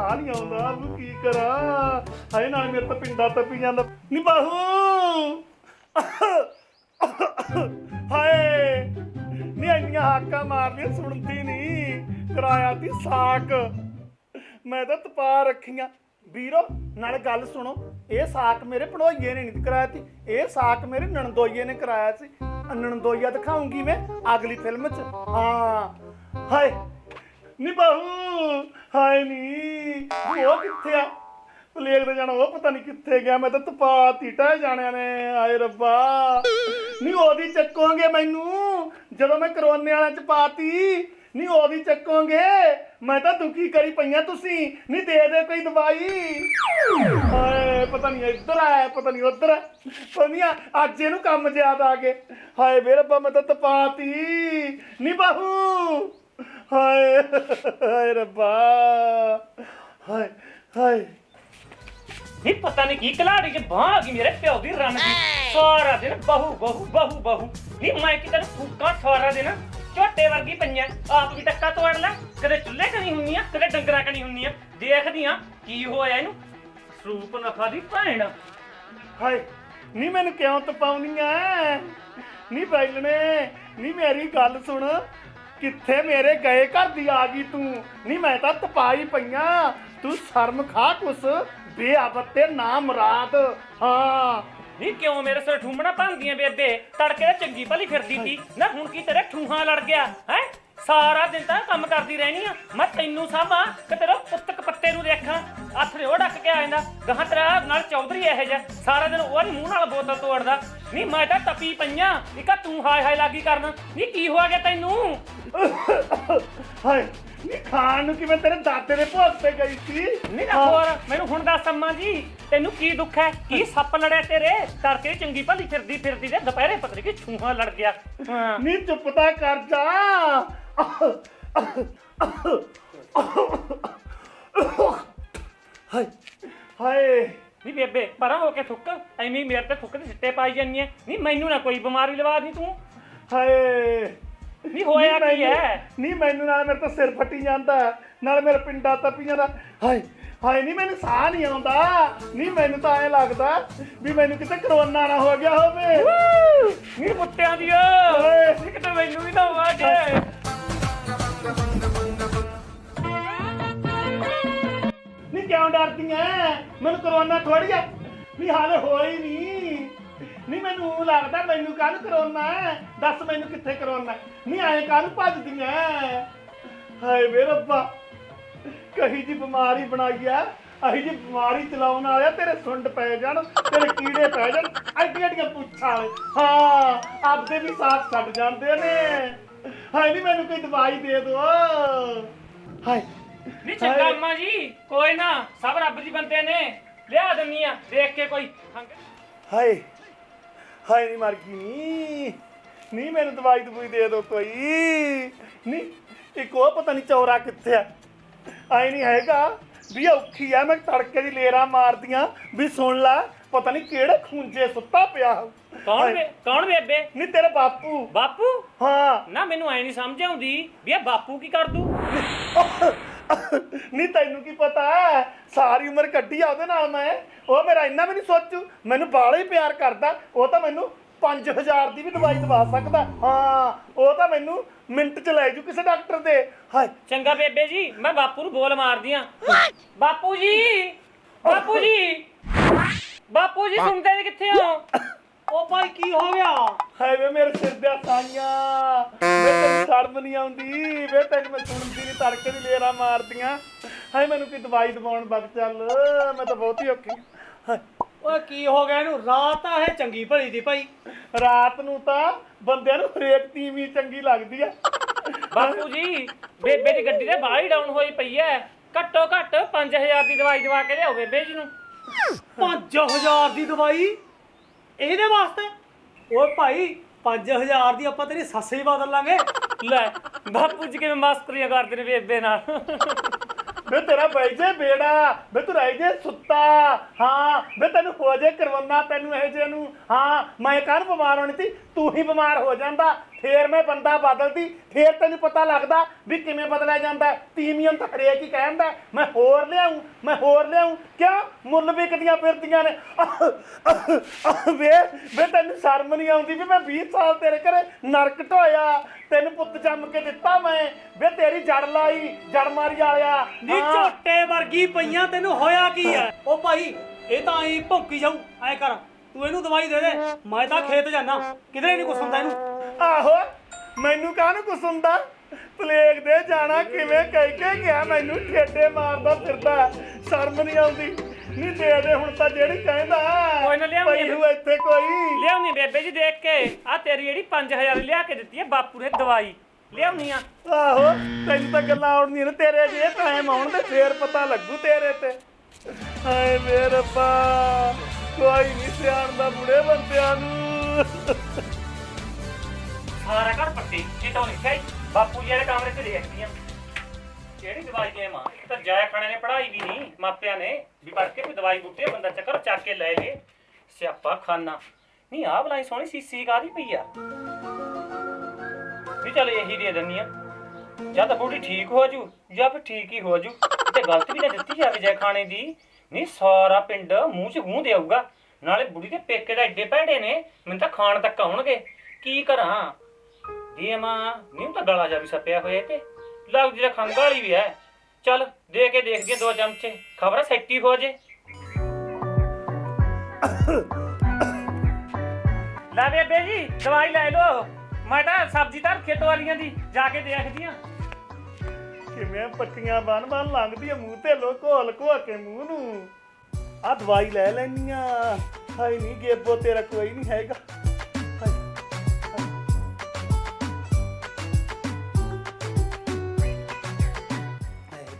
ਸਾਹ ਨਹੀਂ ਆਉਂਦਾ ਨੂੰ ਕੀ ਕਰਾਂ? ਹਾਏ ਨਾਲ ਮੇਰੇ ਤਾਂ ਪਿੰਡਾ ਤੱਪੀ ਜਾਂਦਾ। ਨੀ ਬਾਹੂ! ਹਾਏ! ਨੀ ਇੰਨੀਆਂ ਹਾਕਾਂ ਮਾਰਦੀਆਂ ਸੁਣਦੀ ਨਹੀਂ ਕਰਾਇਆ ਤੀ ਸਾਕ। ਮੈਂ ਤਾਂ ਤਪਾ ਰੱਖੀਆਂ। ਵੀਰੋ, ਨਾਲ ਗੱਲ ਸੁਣੋ। ਇਹ ਸਾਕ ਮੇਰੇ ਪੜੋਈਏ ਨੇ ਨਹੀਂ ਕਰਾਇਆ ਤੀ। ਇਹ ਸਾਕ ਮੇਰੇ ਨਣਦੋਈਏ ਨੇ ਕਰਾਇਆ ਸੀ। ਨਣਦੋਈਆ ਦਿਖਾਉਂਗੀ ਮੈਂ ਅਗਲੀ ਫਿਲਮ 'ਚ। ਹਾਂ। ਹਾਏ! ਨੀ ਬਹੂ ਹਾਏ ਨੀ ਉਹ ਕਿੱਥੇ ਆ? ਪਲੇਗ ਤੇ ਜਾਣਾ, ਉਹ ਪਤਾ ਨਹੀਂ ਕਿੱਥੇ ਗਿਆ। ਮੈਂ ਤਾਂ ਤਪਾ ਤੀਟਾ ਜਾਣਿਆ ਨੇ, ਹਾਏ ਰੱਬਾ। ਨੀ ਉਹਦੀ ਚੱਕੋਗੇ ਮੈਨੂੰ, ਜਦੋਂ ਮੈਂ ਕਰੋਨੇ ਵਾਲਿਆਂ ਚ ਪਾਤੀ। ਨੀ ਉਹਦੀ ਚੱਕੋਗੇ, ਮੈਂ ਤਾਂ ਦੁਖੀ ਕਰੀ ਪਈਆਂ ਤੁਸੀਂ। ਨੀ ਦੇ ਦੇ ਕੋਈ ਦਵਾਈ। ਹਾਏ, ਪਤਾ ਨਹੀਂ ਇੱਧਰ ਆਇਆ, ਪਤਾ ਨਹੀਂ ਉੱਧਰ ਹੈ ਪਤਾ ਅੱਜ ਇਹਨੂੰ ਕੰਮ ਜ਼ਿਆਦਾ ਆ ਗਏ। ਹਾਏ ਵੇ ਰੱਬਾ, ਮੈਂ ਤਾਂ ਤਪਾਤੀ ਨੀ ਬਹੂ। ਹਾਏ ਹਾਏ ਰੱਬਾ ਹਾਏ ਹਾਏ। ਨਹੀਂ ਪਤਾ ਨਹੀਂ ਕੀ ਕਲਾੜੀ ਚ ਬਾਹ ਆ ਗਈ ਮੇਰੇ ਪਿਓ ਦੀ ਰੰਨ ਦੀ। ਸਾਰਾ ਦਿਨ ਬਹੂ ਬਹੂ ਬਹੂ ਬਹੂ। ਨਹੀਂ ਮੈਂ ਕਿਤੇ ਫੂਕਾਂ ਸਾਰਾ ਦਿਨ ਝੋਟੇ ਵਰਗੀ ਪਈਆਂ। ਆਪ ਵੀ ਟੱਕਾ ਤੋੜ ਲੈ। ਕਦੇ ਚੁੱਲ੍ਹੇ ਕਣੀ ਹੁੰਨੀਆਂ ਕਦੇ ਡੰਗਰਾਂ ਕਣੀ ਹੁੰਨੀਆਂ ਦੇਖਦੀਆਂ ਕੀ ਹੋਇਆ ਇਹਨੂੰ। ਸਰੂਪ ਨਖਾ ਦੀ ਭੈਣ। ਹਾਏ ਨੀ ਮੈਨੂੰ ਕਿਉਂ ਤਪਾਉਣੀਆਂ ਨੀ ਬੈਲਣੇ ਨੀ ਮੇਰੀ ਗੱਲ ਸੁਣ। ਕਿੱਥੇ ਮੇਰੇ ਗਏ ਘਰ ਦੀ ਆ ਗਈ ਤੂੰ? ਨੀ ਮੈਂ ਤਾਂ ਤਪਾਈ ਪਈਆਂ। ਤੂੰ ਸ਼ਰਮ ਖਾ ਕੁਸ ਬੇਅਬਤੇ ਨਾਮ ਰਾਤ। ਹਾਂ। ਨਹੀਂ ਕਿਉਂ ਮੇਰੇ ਸਿਰ ਠੂਮਣਾ ਭੰਦੀਆਂ ਬੇਬੇ? ਤੜਕੇ ਤਾਂ ਚੰਗੀ ਭਲੀ ਫਿਰਦੀ ਸੀ। ਨਾ ਹੁਣ ਕੀ ਤੇਰੇ ਠੂਹਾਂ ਲੜ ਗਿਆ ਹੈ? ਸਾਰਾ ਦਿਨ ਤਾਂ ਕੰਮ ਕਰਦੀ ਰਹਿਣੀ ਆ। ਮੈਂ ਤੈਨੂੰ ਸਾਂਭਾਂ ਕਿ ਤੇਰਾ ਪੁੱਤਕ ਪੱਤੇ ਨੂੰ ਦੇਖਾਂ। ਦੇ ਉਹ ਡੱਕ ਕੇ ਆ ਜਾਂਦਾ। ਗਾਹਾਂ ਤੇਰਾ ਨਾਲ ਚੌਧਰੀ ਇਹੋ ਜਿਹਾ। ਸਾਰਾ ਦਿਨ ਉਹ ਮੂੰਹ ਨਾਲ ਬੋਤਲ ਤੋੜਦਾ। ਨਹੀਂ ਮੈਂ ਤਾਂ ਤਪੀ ਪਈਆਂ। ਇਕਾ ਤੂੰ ਹਾਏ ਹਾਏ ਲਾਗੀ ਕਰਨ। ਨਹੀਂ ਕੀ ਹੋ ਗਿਆ ਤੈਨੂੰ? ਹਾਏ ਨੀ ਖਾਣ ਨੂੰ ਕਿਵੇਂ ਤੇਰੇ ਦਾਦੇ ਦੇ ਭੋਗ ਤੇ ਗਈ ਸੀ? ਨਹੀਂ ਨਾ ਹੋਰ ਮੈਨੂੰ ਹੁਣ ਦੱਸ ਅੰਮਾ ਜੀ ਤੈਨੂੰ ਕੀ ਦੁੱਖ ਹੈ? ਕੀ ਸੱਪ ਲੜਿਆ ਤੇਰੇ? ਤੜਕੇ ਚੰਗੀ ਭਲੀ ਫਿਰਦੀ ਫਿਰਦੀ ਤੇ ਦੁਪਹਿਰੇ ਪਤਾ ਨੀ ਕਿ ਛੂਹਾਂ ਲੜ ਗਿਆ। ਹਾਂ। ਨੀ ਚੁੱਪ ਤਾਂ ਕਰ ਜਾ। ਹਾਏ ਹਾਏ। ਨਹੀਂ ਬੇਬੇ ਪਰਾਂ ਹੋ ਕੇ ਥੁੱਕ ਐਵੇਂ ਹੀ ਮੇਰੇ ਤੇ ਥੁੱਕ ਦੇ ਸਿੱਟੇ ਪਾਈ ਜਾਂਦੀ ਐ। ਨਹੀਂ ਮੈਨੂੰ ਨਾ ਕੋਈ ਬਿਮਾਰੀ ਲਵਾ ਦੀ ਤੂੰ। ਹਾਏ। ਨਹੀਂ ਹੋਇਆ ਕੀ ਮੈਨੂੰ- ਹੈ ਨੀ ਮੈਨੂੰ ਨਾਲ ਮੇਰੇ ਤਾਂ ਸਿਰ ਫੱਟੀ ਜਾਂਦਾ ਹੈ, ਨਾਲ ਮੇਰੇ ਪਿੰਡਾ ਤੱਪੀ ਜਾਂਦਾ ਹਾਏ ਹਾਏ ਨਹੀਂ ਮੈਨੂੰ ਸਾਹ ਨਹੀਂ ਆਉਂਦਾ। ਨਹੀਂ ਮੈਨੂੰ ਤਾਂ ਐ ਲੱਗਦਾ ਵੀ ਮੈਨੂੰ ਕਿਤੇ ਕਰੋਨਾ ਨਾ ਹੋ ਗਿਆ ਹੋਵੇ। ਨਹੀਂ ਮੁੱਟਿਆਂ ਦੀ ਓਏ। ਨੀ ਕਿਤੇ ਮੈਨੂੰ ਵੀ ਨਾ ਹੋਵਾ ਜੇ। ਕਿਉਂ ਡਰਦੀ ਐ? ਮੈਨੂੰ ਕਰੋਨਾ ਥੋੜੀ ਆ। ਨਹੀਂ ਹਾਲੇ ਹੋਈ ਨਹੀਂ। ਨਹੀਂ, ਮੈਨੂੰ ਊਂ ਲੱਗਦਾ ਮੈਨੂੰ ਕੱਲ ਕਰੋਨਾ ਹੈ ਦੱਸ ਮੈਨੂੰ ਕਿੱਥੇ ਕਰੋਨਾ ਨਹੀਂ ਆਏ ਕੱਲ ਭੱਜਦੀ ਐ। ਹਾਏ ਵੇ ਰੱਬਾ। ਕਹੀ ਜੀ ਬਿਮਾਰੀ ਬਣਾਈ ਆ। ਅਹੀ ਜੀ ਬਿਮਾਰੀ ਚਲਾਉਣ ਵਾਲਿਆ ਤੇਰੇ ਸੁੰਡ ਪੈ ਜਾਣ, ਤੇਰੇ ਕੀੜੇ ਪੈ ਜਾਣ, ਐਡੀਆਂ ਐਡੀਆਂ ਪੁੱਛਾਂ ਵਾਲੇ। ਹਾਂ, ਆਪਦੇ ਵੀ ਸਾਥ ਛੱਡ ਜਾਂਦੇ ਨੇ। ਹਾਏ ਨਹੀਂ ਮੈਨੂੰ ਕੋਈ ਦਵਾਈ ਦੇ ਦੋ ਹਾਏ। ਨਹੀਂ ਚੰਗਾ ਅੰਮਾ ਜੀ ਕੋਈ ਨਾ ਸਭ ਰੱਬ ਦੀ ਬੰਦੇ ਨੇ ਲਿਆ ਦਿੰਨੀ ਆ ਦੇਖ ਕੇ ਕੋਈ। ਹਾਏ ਹਾਏ ਨਹੀਂ ਮਰ ਗਈ ਨੀ। ਨਹੀਂ ਮੈਨੂੰ ਦਵਾਈ ਦਵਾਈ ਦੇ ਦਿਓ ਕੋਈ। ਨਹੀਂ ਇੱਕ ਉਹ ਪਤਾ ਨਹੀਂ ਚੌਰਾ ਕਿੱਥੇ ਆ। ਆਈ ਨਹੀਂ ਹੈਗਾ ਵੀ ਔਖੀ ਆ ਮੈਂ ਤੜਕੇ ਦੀ ਲੇਰਾ ਮਾਰਦੀਆਂ ਵੀ ਸੁਣ ਲੈ ਪਤਾ ਨਹੀਂ ਕਿਹੜੇ ਖੂੰਜੇ ਸੁੱਤਾ ਪਿਆ। ਕੌਣ ਬੇ ਕੌਣ ਬੇਬੇ? ਨਹੀਂ ਤੇਰੇ ਬਾਪੂ। ਬਾਪੂ? ਹਾਂ। ਨਾ ਮੈਨੂੰ ਐ ਨਹੀਂ ਸਮਝ ਆਉਂਦੀ ਵੀ ਇਹ ਬਾਪੂ ਕੀ ਕਰ ਦੂ? ਨਹੀਂ ਤੈਨੂੰ ਕੀ ਪਤਾ ਹੈ? ਸਾਰੀ ਉਮਰ ਕੱਢੀ ਆ ਉਹਦੇ ਨਾਲ ਮੈਂ। ਉਹ ਮੇਰਾ ਇੰਨਾ ਵੀ ਨਹੀਂ ਸੋਚੂ। ਮੈਨੂੰ ਬਾਲਾ ਹੀ ਪਿਆਰ ਕਰਦਾ। ਉਹ ਤਾਂ ਮੈਨੂੰ 5000 ਦੀ ਵੀ ਦਵਾਈ ਦਵਾ ਸਕਦਾ। ਹਾਂ ਉਹ ਤਾਂ ਮੈਨੂੰ ਮਿੰਟ ਚ ਲੈ ਜੂ ਕਿਸੇ ਡਾਕਟਰ ਦੇ। ਹਾਏ। ਚੰਗਾ ਬੇਬੇ ਜੀ ਮੈਂ ਬਾਪੂ ਨੂੰ ਬੋਲ ਮਾਰਦੀ ਆ। ਬਾਪੂ ਜੀ ਬਾਪੂ ਜੀ। ਬਾਪੂ ਜੀ ਸੁਣਦੇ ਨੇ ਕਿੱਥੇ ਹੋ? ਉਹ ਭਾਈ ਕੀ ਹੋ ਗਿਆ? ਹਾਏ ਵੇ ਮੇਰੇ ਸਿਰ ਦੇ ਸਾਈਆਂ। ਵੇ ਤੈਨੂੰ ਸ਼ਰਮ ਨਹੀਂ ਆਉਂਦੀ? ਵੇ ਤੈਨੂੰ ਮੈਂ ਸੁਣਦੀ ਨਹੀਂ ਤੜਕੇ ਦੀ ਲੇਰਾ ਮਾਰਦੀਆਂ। ਹਾਏ ਮੈਨੂੰ ਕੋਈ ਦਵਾਈ ਦਵਾਉਣ ਬਗ ਚੱਲ? ਮੈਂ ਤਾਂ ਬਹੁਤੀ ਔਖੀ। ਹਾਂ। ਓਏ ਕੀ ਹੋ ਗਿਆ ਇਹਨੂੰ? ਰਾਤ ਤਾਂ ਇਹ ਚੰਗੀ ਭਲੀ ਦੀ ਭਾਈ। ਰਾਤ ਨੂੰ ਤਾਂ ਬੰਦਿਆਂ ਨੂੰ ਹਰੇਕ ਤੀਵੀਂ ਚੰਗੀ ਲੱਗਦੀ ਆ। ਬਾਪੂ ਜੀ ਬੇਬੇ ਦੀ ਗੱਡੀ ਤੇ ਬਾਹਰ ਹੀ ਡਾਊਨ ਹੋਈ ਪਈ ਐ। ਘੱਟੋ ਘੱਟ 5000 ਦੀ ਦਵਾਈ ਦਵਾ ਕੇ ਲਿਆਓ ਬੇਬੇ ਜੀ ਨੂੰ। 5000 ਦੀ ਦਵਾਈ? ਇਹਦੇ ਵਾਸਤੇ? ਓਏ ਭਾਈ 5000 ਦੀ ਆਪਾਂ ਤੇਰੀ ਸੱਸ ਹੀ ਬਦਲ ਲਾਂਗੇ। ਲੈ, ਬਾਪੂ ਜੀ ਕਿਵੇਂ ਮਸਕਰੀਆਂ ਕਰਦੇ ਨੇ ਬੇਬੇ ਨਾਲ। ਵੇ ਤੇਰਾ ਬਈ ਜੇ ਬੇੜਾ ਵੇ ਤੂੰ ਰਹਿ ਜੇ ਸੁੱਤਾ। ਹਾਂ ਵੇ ਤੈਨੂੰ ਹੋ ਜੇ ਕਰਵੰਨਾ ਤੈਨੂੰ ਇਹ ਜੇ ਨੂੰ। ਹਾਂ, ਮੈਂ ਕਾਹਨ ਬਿਮਾਰ ਹੋਣੀ ਸੀ? ਤੂੰ ਹੀ ਬਿਮਾਰ ਹੋ ਜਾਂਦਾ। ਫੇਰ ਮੈਂ ਬੰਦਾ ਬਦਲਦੀ ਫੇਰ ਤੈਨੂੰ ਪਤਾ ਲੱਗਦਾ ਵੀ ਕਿਵੇਂ ਬਦਲਿਆ ਜਾਂਦਾ। ਤੀਵੀਆਂ ਤਾਂ ਹਰੇਕ ਹੀ ਕਹਿੰਦਾ ਮੈਂ ਹੋਰ ਲਿਆਉਂ ਮੈਂ ਹੋਰ ਲਿਆਉਂ ਕਿਉਂ? ਮੁੱਲ ਵਿਕਦੀਆਂ ਫਿਰਦੀਆਂ ਨੇ। ਵੇ ਵੇ ਤੈਨੂੰ ਸ਼ਰਮ ਨਹੀਂ ਆਉਂਦੀ ਵੀ ਮੈਂ 20 ਸਾਲ ਤੇਰੇ ਘਰੇ ਨਰਕ ਢੋਇਆ ਤੈਨੂੰ ਪੁੱਤ ਜੰਮ ਕੇ ਦਿੱਤਾ ਮੈਂ। ਵੇ ਤੇਰੀ ਜੜ ਲਾਈ ਜੜ ਮਾਰੀ ਵਾਲਿਆ। ਨੀ। ਝੋਟੇ ਵਰਗੀ ਪਈਆਂ ਤੈਨੂੰ ਹੋਇਆ ਕੀ ਐ ਉਹ ਭਾਈ ਇਹ ਤਾਂ ਐਂ ਭੌਂਕੀ ਜਾਊ ਐ ਕਰ। ਤੂੰ ਇਹਨੂੰ ਦਵਾਈ ਦੇ ਦੇ ਮੈਂ ਤਾਂ ਖੇਤ ਜਾਣਾ ਕਿਧਰੇ ਨਹੀਂ ਕੁਛ ਹੁੰਦਾ ਇਹਨੂੰ? ਆਹੋ ਮੈਨੂੰ ਕਾਹਨੂੰ ਕੁਛ ਹੁੰਦਾ ਪਲੇਗ ਦੇ ਜਾਣਾ ਕਿਵੇਂ ਕਹਿ ਕੇ ਗਿਆ ਮੈਨੂੰ? ਠੇਡੇ ਮਾਰਦਾ ਫਿਰਦਾ ਸ਼ਰਮ ਨਹੀਂ ਆਉਂਦੀ। ਨਹੀਂ ਦੇ ਦੇ ਹੁਣ ਤਾਂ ਜਿਹੜੀ ਕਹਿੰਦਾ ਕੋਈ ਨਾ ਲਿਆਉਂਦੀ ਪਈ ਹੋਊ ਇੱਥੇ ਕੋਈ। ਲਿਆਉਣੀ ਬੇਬੇ ਜੀ ਦੇਖ ਕੇ ਆ ਤੇਰੀ ਜਿਹੜੀ 5000 ਲਿਆ ਕੇ ਦਿੱਤੀ ਹੈ ਬਾਪੂ ਨੇ ਦਵਾਈ। ਲਿਆਉਣੀ ਆ। ਆਹੋ ਤੈਨੂੰ ਤਾਂ ਗੱਲਾਂ ਆਉਣੀਆਂ ਨੇ ਤੇਰੇ ਜੇ ਟਾਈਮ ਆਉਣ ਤੇ ਫੇਰ ਪਤਾ ਲੱਗੂ ਤੇਰੇ ਤੇ। ਹਾਏ ਮੇਰੇ ਰੱਬਾ। ਕੋਈ ਨਹੀਂ ਸਿਆਣਦਾ ਬੁੜੇ ਬੰਦਿਆਂ ਨੂੰ। ਸਾਰਾ ਘਰ ਪੱਟੀ ਜਿੱਤੋਂ ਲਿਖਿਆ ਬਾਪੂ ਜੀ ਦੇ ਕਮਰੇ 'ਚ ਦੇਖਦੀ ਆ ਕਿਹੜੀ ਦਵਾਈ ਦੇ ਮਾਂ ਇਹ ਤਾਂ ਜਾਇਆ ਖਾਣੇ ਨੇ ਪੜਾਈ ਵੀ ਨਹੀਂ, ਮਾਪਿਆਂ ਨੇ। ਵੀ ਪੜ ਕੇ ਕੋਈ ਦਵਾਈ ਬੂਟੇ ਬੰਦਾ ਚੱਕਰ ਚੱਕ ਕੇ ਲੈ ਲੇ। ਸਿਆਪਾ ਖਾਨਾ। ਨਹੀਂ, ਆਹ ਬਲਾਈ ਸੋਹਣੀ ਸੀਸੀ ਕਾਦੀ ਪਈ ਆ? ਵੀ ਚੱਲ ਇਹੀ ਦੇ ਦਿੰਨੀ ਆ। ਜਾਂ ਤਾਂ ਬੁੜੀ ਠੀਕ ਹੋ ਜੂ, ਜਾਂ ਫਿਰ ਠੀਕ ਹੀ ਹੋ ਜੂ। ਤੇ ਗਲਤ ਵੀ ਨਾ ਦਿੱਤੀ ਜਾਵੇ ਜੈ ਖਾਣੇ ਦੀ। ਨਹੀਂ, ਸਾਰਾ ਪਿੰਡ ਮੂੰਹ 'ਚ ਮੂੰਹ ਦੇਊਗਾ। ਨਾਲੇ ਬੁੜੀ ਦੇ ਪੇਕੇ ਦਾ ਏਡੇ ਭੈੜੇ ਨੇ, ਮੈਨੂੰ ਤਾਂ ਖਾਣ ਤੱਕ ਆਉਣਗੇ। ਕੀ ਕਰਾਂ? ਦੀ ਮਾਂ, ਨਹੀਂ ਤਾਂ ਗਲਾ ਜਾ ਵੀ ਸੱਪਿਆ ਹੋਇਆ ਤੇ ਲੱਗਦੀ ਤਾਂ ਖੰਗ ਵਾਲੀ ਵੀ ਹੈ। ਚੱਲ, ਦੇ ਕੇ ਦੇਖਦੀ ਆਂ ਦੋ ਚਮਚੇ। ਖਬਰ ਸੈੱਟੀ ਹੋ ਜੇ। ਲੈ ਬੇਬੇ ਜੀ, ਦਵਾਈ ਲੈ ਲਓ। ਮੈਂ ਤਾਂ ਸਬਜ਼ੀ ਤਾਂ ਖੇਤ ਵਾਲੀਆਂ ਦੀ ਜਾ ਕੇ ਦੇਖਦੀ ਆਂ। ਕਿਵੇਂ ਪੱਟੀਆਂ ਬਨ ਬਨ ਲੰਘਦੀ ਮੂੰਹ ਤੇ ਲੋ ਘੋਲ ਕੇ ਮੂੰਹ ਨੂੰ। ਆ ਦਵਾਈ ਲੈ ਲੈਣੀਆਂ ਹਾਈ ਨਹੀਂ ਗੇਬੋ, ਤੇਰਾ ਕੋਈ ਨਹੀਂ ਹੈਗਾ।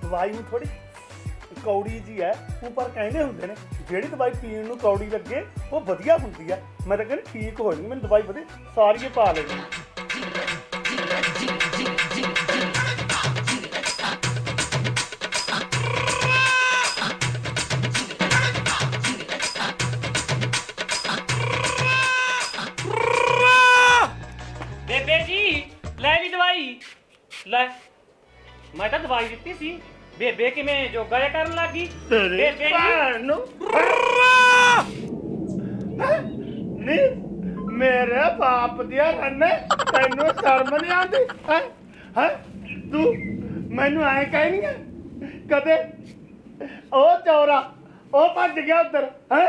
ਦਵਾਈ ਨੂੰ ਥੋੜੀ ਕੌੜੀ ਜੀ ਹੈ ਉਹ ਪਰ ਕਹਿੰਦੇ ਹੁੰਦੇ ਨੇ, ਜਿਹੜੀ ਦਵਾਈ ਪੀਣ ਨੂੰ ਕੌੜੀ ਲੱਗੇ, ਉਹ ਵਧੀਆ ਹੁੰਦੀ ਹੈ ਮੈਂ ਤਾਂ ਕਹਿੰਦਾ ਠੀਕ ਹੋ ਜਾਣੀ ਮੈਨੂੰ ਦਵਾਈ ਵਧੀਆ ਸਾਰੀ ਪਾ ਲੈਣੀ। ਬੇਬੇ ਜੀ ਲੈ ਵੀ ਦਵਾਈ। ਲੈ ਮੈਂ ਤਾਂ ਦਵਾਈ ਦਿੱਤੀ ਸੀ। ਬੇਬੇ ਕਿਵੇਂ ਜੋਗਾ ਜਿਹਾ ਕਰਨ ਲੱਗੀ ਤੇਰੇ ਬੇਬੇ ਜੀ। ਭੈਣ ਨੂੰ ਮੇਰੇ ਬਾਪ ਦੀਆਂ ਰੰਨੇ ਤੈਨੂੰ ਸ਼ਰਮ ਨਹੀਂ ਆਉਂਦੀ? ਹੈ? ਹੈ? ਤੂੰ ਮੈਨੂੰ ਐ ਕਹਿਨੀ ਹੈ ਕਦੇ ਉਹ ਚੌਰਾ ਉਹ ਭੱਜ ਗਿਆ ਉਧਰ ਹੈ?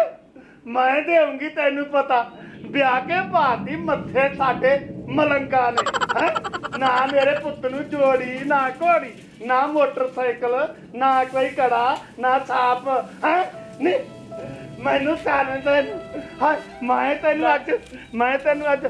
ਮੈਂ ਦੇਉਂਗੀ ਤੈਨੂੰ ਪਤਾ। ਵਿਆਹ ਕੇ ਭਾਤੀ ਮੱਥੇ ਸਾਡੇ ਮਲੰਗਾ ਨੇ, ਹੈ? ਨਾ ਮੇਰੇ ਪੁੱਤ ਨੂੰ ਜੋੜੀ, ਨਾ ਘੋੜੀ, ਨਾ ਮੋਟਰਸਾਈਕਲ, ਨਾ ਕੋਈ ਕੜਾ ਨਾ ਸਾਪ, ਹੈ? ਨਹੀਂ ਮੈਨੂੰ ਤਾਰਨ ਤੈਨੂੰ, ਹਾਂ? ਮੈਂ ਤੈਨੂੰ ਅੱਜ, ਮੈਂ ਤੈਨੂੰ ਅੱਜ,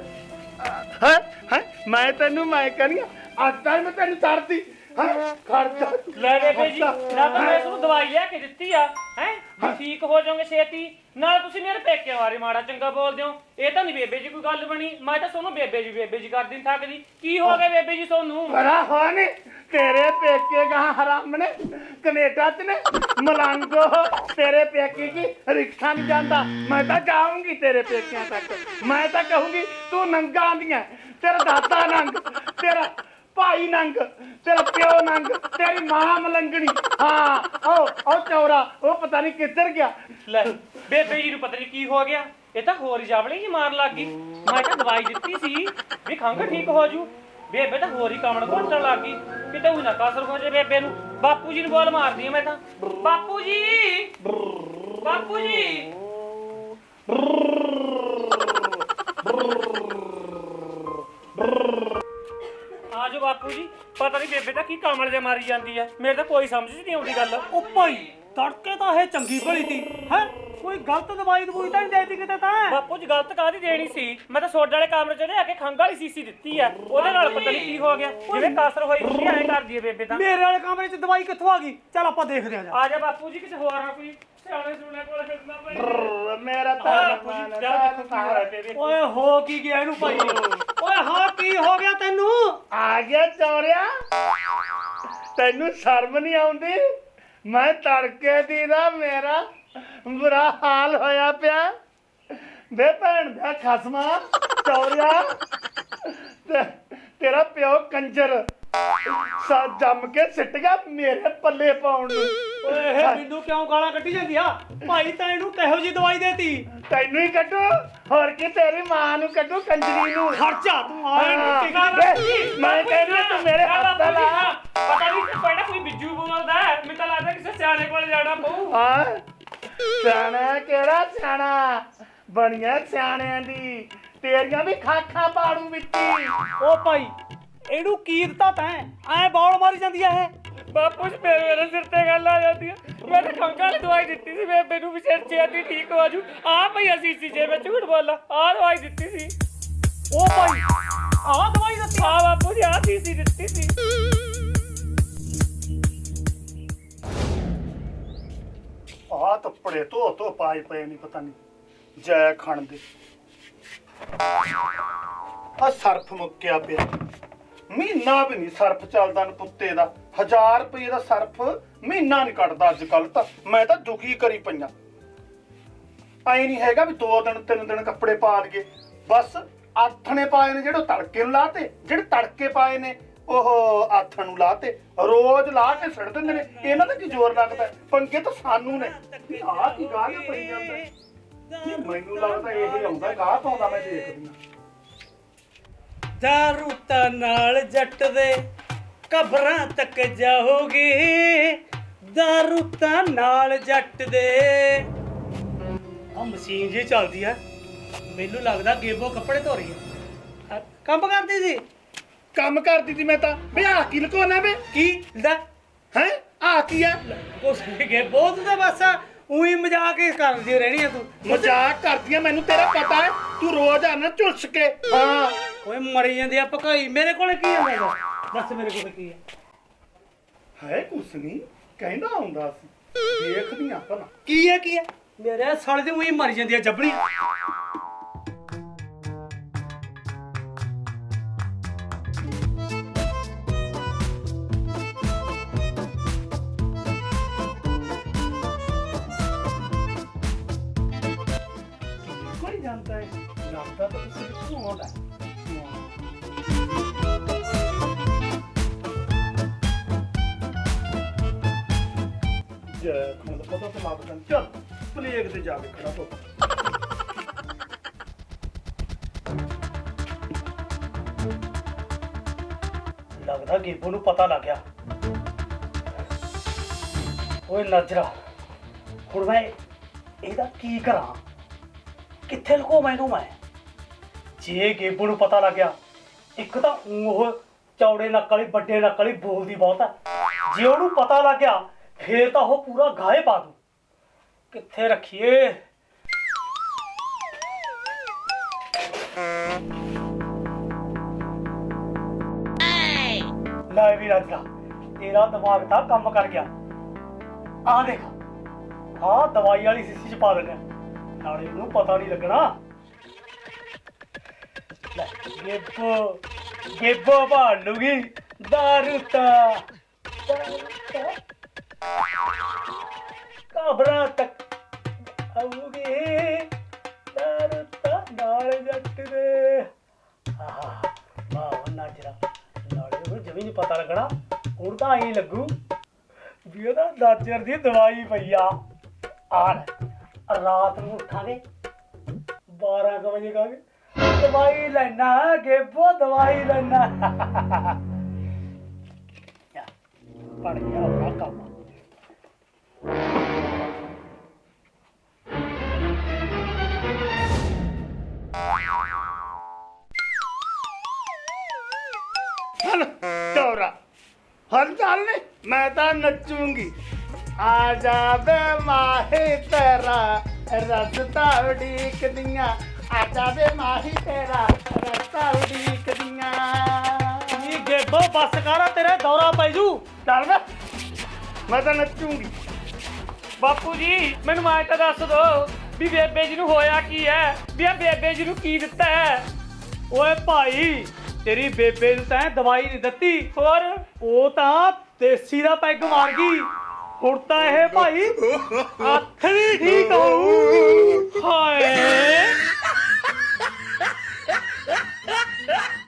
ਹੈ? ਹੈ? ਮੈਂ ਤੈਨੂੰ, ਮੈਂ ਕਹਿੰਦੀ ਅੱਜ ਤਾਂ ਮੈਂ ਤੈਨੂੰ ਛੱਡਦੀ। ਹੈ? ਖਰਚਾ ਲੈ ਬੇਬੇ ਜੀ ਨਾ ਤਾਂ ਮੈਂ ਤੁਹਾਨੂੰ ਦਵਾਈ ਲਿਆ ਕੇ ਦਿੱਤੀ ਆ ਹੈ? ਠੀਕ ਹੋ ਜਾਓਗੇ ਛੇਤੀ। ਨਾਲ ਤੁਸੀਂ ਮੇਰੇ ਪੇਕਿਆਂ ਬਾਰੇ ਮਾੜਾ ਚੰਗਾ ਬੋਲਦੇ ਹੋ। ਇਹ ਤਾਂ ਨਹੀਂ ਬੇਬੇ ਜੀ ਕੋਈ ਗੱਲ ਬਣੀ। ਮੈਂ ਤਾਂ ਤੁਹਾਨੂੰ ਬੇਬੇ ਜੀ ਬੇਬੇ ਜੀ ਕਰਦੀ ਨੀ ਥੱਕਦੀ। ਕੀ ਹੋ ਗਿਆ ਬੇਬੇ ਜੀ ਤੁਹਾਨੂੰ ਬੜਾ ਹੋਣੀ ਤੇਰੇ ਪੇਕੇ ਗਾਂ ਹਰਾਮ ਨੇ। ਕੈਨੇਡਾ ਚ ਨੇ। ਮਲੰਗੋ ਤੇਰੇ ਪੇਕੇ ਕੀ ਰਿਕਸ਼ਾ ਨਹੀਂ ਜਾਂਦਾ। ਮੈਂ ਤਾਂ ਜਾਊਂਗੀ ਤੇਰੇ ਪੇਕਿਆਂ ਤੱਕ। ਮੈਂ ਤਾਂ ਕਹੂੰਗੀ ਤੂੰ ਨੰਗਾ ਆਂਦੀਆਂ ਤੇਰਾ ਦਾਦਾ ਨੰਗ ਤੇਰਾ ਭਾਈ ਨੰਗ ਤੇਰਾ ਪਿਓ ਨੰਗ ਤੇਰੀ ਮਾਂ ਮਲੰਗਣੀ। ਹਾਂ ਉਹ ਉਹ ਚੌਰਾ ਉਹ ਪਤਾ ਨਹੀਂ ਕਿੱਧਰ ਗਿਆ। ਲੈ ਬੇਬੇ ਜੀ ਨੂੰ ਪਤਾ ਨਹੀਂ ਕੀ ਹੋ ਗਿਆ। ਇਹ ਤਾਂ ਹੋਰ ਹੀ ਜਾਵਲੇ ਹੀ ਮਾਰ ਲੱਗ ਗਈ। ਮੈਂ ਤਾਂ ਦਵਾਈ ਦਿੱਤੀ ਸੀ ਵੀ ਖੰਘ ਠੀਕ ਹੋ ਜੂ। ਬੇਬੇ ਤਾਂ ਹੋਰ ਹੀ ਕਾਮਣ ਘੋਟਣ ਲੱਗ ਗਈ। ਕਿਤੇ ਉਹ ਨਾ ਕਸਰ ਹੋ ਜੇ ਬੇਬੇ ਨੂੰ। ਬਾਪੂ ਜੀ ਨੂੰ ਬੋਲ ਮਾਰਦੀ ਆ ਮੈਂ ਤਾਂ। ਬਾਪੂ ਜੀ! ਬਾਪੂ ਜੀ! ਬਾਪੂ ਜੀ ਪਤਾ ਨਹੀਂ ਬੇਬੇ ਤਾਂ ਕੀ ਕਾਮਲ ਜੇ ਮਾਰੀ ਜਾਂਦੀ ਆ। ਮੇਰੇ ਤਾਂ ਕੋਈ ਸਮਝ ਨਹੀਂ ਆਉਂਦੀ ਗੱਲ। ਉਹ ਭਾਈ ਤੜਕੇ ਤਾਂ ਇਹ ਚੰਗੀ ਭਲੀ ਤੀ ਹੈ? ਕੋਈ ਗਲਤ ਦਵਾਈ ਦਵਾਈ ਤਾਂ ਨਹੀਂ ਦੇਤੀ ਕਿਤੇ ਤਾਂ? ਬਾਪੂ ਜੀ ਗਲਤ ਕਾਹਦੀ ਦੇਣੀ ਸੀ? ਮੈਂ ਤਾਂ ਸੋਡੇ ਵਾਲੇ ਕਮਰੇ 'ਚ ਲਿਆ ਕੇ ਖੰਘ ਵਾਲੀ ਸੀਸੀ ਦਿੱਤੀ ਆ। ਉਹਦੇ ਨਾਲ ਪਤਾ ਨਹੀਂ ਕੀ ਹੋ ਗਿਆ। ਜਿਵੇਂ ਕਸਰ ਹੋਈ ਸੀ ਐਂ ਕਰਦੀ ਏ ਬੇਬੇ ਤਾਂ। ਮੇਰੇ ਵਾਲੇ ਕਮਰੇ 'ਚ ਦਵਾਈ ਕਿੱਥੋਂ ਆ ਗਈ? ਚੱਲ ਆਪਾਂ ਦੇਖਦੇ ਆ ਜਾ। ਆ ਜਾ ਬਾਪੂ ਜੀ ਕਿਤੇ ਹੋਰ ਨਾ ਕੋਈ। ਸਿਆਣੇ ਸੁਣੇ ਕੋਲ ਫਿਰਨਾ ਪਈ ਮੇਰਾ ਤਾਂ ਬਾਪੂ ਜੀ ਜਾ ਦੇਖੋ ਕੀ ਹੋਇਆ ਬੇਬੇ। ਓਏ ਹੋ ਕੀ ਗਿਆ ਇਹਨੂੰ ਭਾਈ? ਓਏ ਕੀ ਹੋ ਗਿਆ ਤੈਨੂੰ? ਆ ਗਿਆ ਚੌਰਿਆ। ਤੈਨੂੰ ਸ਼ਰਮ ਨਹੀਂ ਆਉਂਦੀ? ਮੈਂ ਤੜਕੇ ਦੀ ਦਾ ਮੇਰਾ ਬੁਰਾ ਹਾਲ ਹੋਇਆ ਪਿਆ। ਵੇ ਭੈਣ ਦਾ ਖਸਮਾ, ਚੌਰਿਆ। ਤੇ ਤੇਰਾ ਪਿਓ ਕੰਜਰ। ਸਾ ਜੰਮ ਕੇ ਸਿੱਟ ਗਿਆ ਮੇਰੇ ਪੱਲੇ ਪਾਉਣ ਨੂੰ। ਓਏ ਇਹ ਮੈਨੂੰ ਕਿਉਂ ਗਾਲਾਂ ਕੱਢੀ ਜਾਂਦੀ ਆ? ਭਾਈ ਤਾਂ ਇਹਨੂੰ ਕਿਹੋ ਜੀ ਦਵਾਈ ਦੇਤੀ? ਤੈਨੂੰ ਹੀ ਕੱਢੋ? ਹੋਰ ਕੀ ਤੇਰੀ ਮਾਂ ਨੂੰ ਕੱਢੋ ਕੰਜਰੀ ਨੂੰ? ਖਰਚਾ ਤੂੰ ਵੇ, ਮੈਂ ਕਹਿੰਦਾ ਤੂੰ ਮੇਰੇ ਹੱਥ ਦਾ ਲਾ। ਪਤਾ ਨਹੀਂ ਕਿ ਪਹਿਲਾਂ ਕੋਈ ਬਿੱਜੂ ਬੋਲਦਾ ਹੈ। ਮੈਨੂੰ ਤਾਂ ਲੱਗਦਾ ਕਿਸੇ ਸਿਆਣੇ ਕੋਲ ਜਾਣਾ ਪਊ। ਹਾਂ। ਸਿਆਣਾ ਕਿਹੜਾ ਸਿਆਣਾ? ਬਣੀਆਂ ਸਿਆਣਿਆਂ ਦੀ। ਤੇਰੀਆਂ ਵੀ ਖਾਖਾਂ ਪਾੜੂ ਵਿੱਚੀ ਓ ਭਾਈ ਇਹਨੂੰ ਕੀ ਦਿੱਤਾ ਤੈਂ ਐ ਬੌਲ ਮਾਰੀ ਜਾਂਦੀ ਆ ਇਹ। ਬਾਪੂ ਜੀ ਮੇਰੇ ਮੇਰੇ ਸਿਰ ਤੇ ਗੱਲ ਆ ਜਾਂਦੀ ਹੈ ਮੈਂ ਤਾਂ ਖੰਗਾ ਦੀ ਦਵਾਈ ਦਿੱਤੀ ਸੀ ਬੇਬੇ ਨੂੰ ਵੀ ਸਿਰ ਚ ਆਦੀ ਠੀਕ ਹੋ ਜੂ ਆ ਭਈ ਅਸੀਂ ਸੀ ਜੇ ਮੈਂ ਝੂਠ ਬੋਲਾਂ ਆ ਦਵਾਈ ਦਿੱਤੀ ਸੀ। ਓ ਭਾਈ ਆਹ ਦਵਾਈ ਦਿੱਤੀ ਆ। ਬਾਪੂ ਜੀ ਆ ਸੀ ਸੀ ਦਿੱਤੀ ਸੀ। ਆ ਕੱਪੜੇ ਧੋ ਧੋ ਪਾਏ ਪਏ ਨਹੀਂ ਪਤਾ ਨਹੀਂ ਜੈ ਖਣ ਦੇ ਆ ਸਰਫ ਮੁੱਕਿਆ ਪਿਆ। ਮਹੀਨਾ ਵੀ ਨਹੀਂ ਸਰਫ ਚੱਲਦਾ ਨ ਪੁੱਤੇ ਦਾ। 1000 ਰੁਪਏ ਦਾ ਸਰਫ ਮਹੀਨਾ ਨਹੀਂ ਕੱਟਦਾ ਅੱਜ ਕੱਲ ਤਾਂ। ਮੈਂ ਤਾਂ ਦੁਖੀ ਕਰੀ ਪਈਆਂ। ਐ ਨਹੀਂ ਹੈਗਾ ਵੀ ਦੋ ਦਿਨ, ਤਿੰਨ ਦਿਨ ਕੱਪੜੇ ਪਾ ਲਈਏ। ਬਸ ਆਥਣੇ ਪਾਏ ਨੇ ਜਿਹੜੇ ਤੜਕੇ ਨੂੰ ਲਾਤੇ, ਜਿਹੜੇ ਤੜਕੇ ਪਾਏ ਨੇ, ਉਹ ਆਥਣ ਨੂੰ ਲਾਤੇ। ਰੋਜ਼ ਲਾ ਕੇ ਛੱਡ ਦਿੰਦੇ ਨੇ। ਇਹਨਾਂ ਦਾ ਕੀ ਜ਼ੋਰ ਲੱਗਦਾ? ਹੈ? ਪੰਗੇ ਤਾਂ ਸਾਨੂੰ ਨੇ। ਆਹ ਕੀ ਗਾਹ ਪਈ ਜਾਂਦਾ? ਮੈਨੂੰ ਲੱਗਦਾ ਇਹ ਆਉਂਦਾ, ਗਾਹ ਪਾਉਂਦਾ ਮੈਂ ਦੇਖਦੀ ਹਾਂ। ਦਾਰੂ ਤਾਂ ਨਾਲ ਜੱਟ ਦੇ ਕਬਰਾਂ ਤੱਕ ਜਾਓਗੇ। ਦਾਰੂ ਤਾਂ ਨਾਲ ਜੱਟ ਦੇ। ਆ ਮਸ਼ੀਨ ਜੀ ਚੱਲਦੀ ਆ। ਮੈਨੂੰ ਲੱਗਦਾ ਗੇਬੋ ਕੱਪੜੇ ਧੋ ਰਹੀ ਆ। ਆ, ਕੰਮ ਕਰਦੀ ਸੀ? ਕੰਮ ਕਰਦੀ ਸੀ ਮੈਂ ਤਾਂ। ਬੇ ਆ ਕੀ ਲਕੋਨਾ ਬੇ ਕੀ? ਲੈ। ਹੈ? ਆ ਕੀ ਆ? ਉਸ ਗੇਬੋ ਤੂੰ ਤਾਂ ਬਸ ਉਹੀ ਮਜ਼ਾਕ ਹੀ ਕਰਦੀ ਰਹਿਣੀ ਆ ਤੂੰ। ਮਜ਼ਾਕ ਕਰਦੀਆਂ ਮੈਨੂੰ ਤੇਰਾ ਪਤਾ ਹੈ। ਤੂੰ ਰੋਜ਼ ਆਣਾ ਝੁਲਸ ਕੇ। ਹਾਂ। ਓਏ ਮਰੀ ਜਾਂਦੀ ਆ ਭਕਾਈ। ਮੇਰੇ ਕੋਲੇ ਕੀ ਆ ਦੱਸ ਦੱਸ ਮੇਰੇ ਕੋਲੇ ਕੀ ਆ? ਹੈ ਕੁਛ ਨਹੀਂ ਕਹਿੰਦਾ ਹੁੰਦਾ ਸੀ। ਦੇਖਦੀਆਂ ਭਲਾ। ਕੀ ਹੈ ਕੀ ਹੈ ਮੇਰੇ ਸਾਲੇ ਦੀ ਉਹੀ ਮਰ ਜਾਂਦੀ ਆ ਜੱਬੜੀ ਤੁਸੀਂ ਕਿੱਥੋਂ ਖੰਡ ਪਤਾ ਤਾਂ ਲੱਗਦਾ ਨੀ। ਚੱਲ। ਪਲੇਗ ਤੇ ਜਾ ਕੇ ਖੜਾ ਹੋ। ਲੱਗਦਾ ਗੇਬੋ ਨੂੰ ਪਤਾ ਲੱਗ ਗਿਆ। ਓਏ ਨਜਰਾ ਹੁਣ ਮੈਂ ਇਹਦਾ ਕੀ ਕਰਾਂ? ਕਿੱਥੇ ਲੁਕੋ ਮੈਨੂੰ ਮੈਂ? ਜੇ ਗੇਬੋ ਨੂੰ ਪਤਾ ਲੱਗ ਗਿਆ, ਇੱਕ ਤਾਂ ਉਹ ਚੌੜੇ ਨੱਕ ਵਾਲੀ, ਵੱਡੇ ਨੱਕ ਵਾਲੀ ਬੋਲਦੀ ਬਹੁਤ ਆ। ਜੇ ਉਹਨੂੰ ਪਤਾ ਲੱਗ ਗਿਆ, ਫੇਰ ਤਾਂ ਉਹ ਪੂਰਾ ਗਾਏ ਪਾ ਦੂ ਕਿੱਥੇ ਰੱਖੀਏ? ਲੈ ਵੀ ਰਾਜਾ, ਤੇਰਾ ਦਿਮਾਗ ਤਾਂ ਕੰਮ ਕਰ ਗਿਆ। ਆ ਦੇਖ ਆ ਦਵਾਈ ਵਾਲੀ ਸਿੱਸੀ ਚ ਪਾ ਦੇਣਾ ਨਾਲੇ ਉਹਨੂੰ ਪਤਾ ਨਹੀਂ ਲੱਗਣਾ। ਲੈ ਗੇਬੋ ਗੇਬੋ ਭਾਲੂਗੀ ਦਾਰੂ ਤਾਂ ਦਾਰੂ ਤਾਂ ਕਬਰਾਂ ਤੱਕ ਆਉਗੇ ਦਾਰੂ ਤਾਂ ਨਾਲ ਜੱਟ ਦੇ ਆਹ ਵਾਹ ਨਾਚਰਾ ਨਾਲੇ ਉਹਨੂੰ ਜਮੀ ਨਹੀਂ ਪਤਾ ਲੱਗਣਾ ਹੁਣ ਤਾਂ ਐਂ ਲੱਗੂ ਵੀ ਉਹਦਾ ਨਾਚਰ ਦੀ ਦਵਾਈ ਪਈ ਆ ਆਣ ਰਾਤ ਨੂੰ ਉੱਠਾਂਗੇ 12 ਕੁ ਵਜੇ ਕਹਾਂਗੇ ਦਵਾਈ ਲੈਣਾ, ਗੇਬੋ ਦਵਾਈ ਲੈਣਾ। ਪੜ ਗਿਆ ਹੋਣਾ ਕੰਮ। ਹਲ, ਚੌਰਾ। ਹਲ ਚੱਲ ਨੀ, ਮੈਂ ਤਾਂ ਨੱਚੂਗੀ। ਆ ਜਾਵੇ ਮਾਹੀ ਤੇਰਾ, ਰਸਤਾ ਉਡੀਕਦੀਆਂ। ਜਾਵੇ ਮਾਹੀ ਤੇਰਾ ਰਸਤਾ ਉਡੀਕਦੀਆਂ। ਇਹ ਗੇਬੋ ਬੱਸ ਕਰ ਤੇਰੇ ਦੌਰਾ ਪੈ ਜੂ। ਚੱਲ ਵੇ ਮੈਂ ਤਾਂ ਨੱਚੂਗੀ। ਬਾਪੂ ਜੀ ਮੈਨੂੰ ਮਾਇ ਤਾਂ ਦੱਸ ਦੋ ਵੀ ਬੇਬੇ ਜੀ ਨੂੰ ਹੋਇਆ ਕੀ ਹੈ ਵੀ ਆ ਬੇਬੇ ਜੀ ਨੂੰ ਕੀ ਦਿੱਤਾ ਹੈ ਓਏ ਭਾਈ ਤੇਰੀ ਬੇਬੇ ਨੂੰ ਤਾਂ ਦਵਾਈ ਨਹੀਂ ਦਿੱਤੀ। ਹੋਰ ਉਹ ਤਾਂ ਦੇਸੀ ਦਾ ਪੈਗ ਮਾਰ ਗਈ। ਹੁਣ ਤਾਂ ਇਹ ਭਾਈ ਅੱਖ ਨਹੀਂ ਠੀਕ ਹੋਊ ਹਾਏ। 啊 啊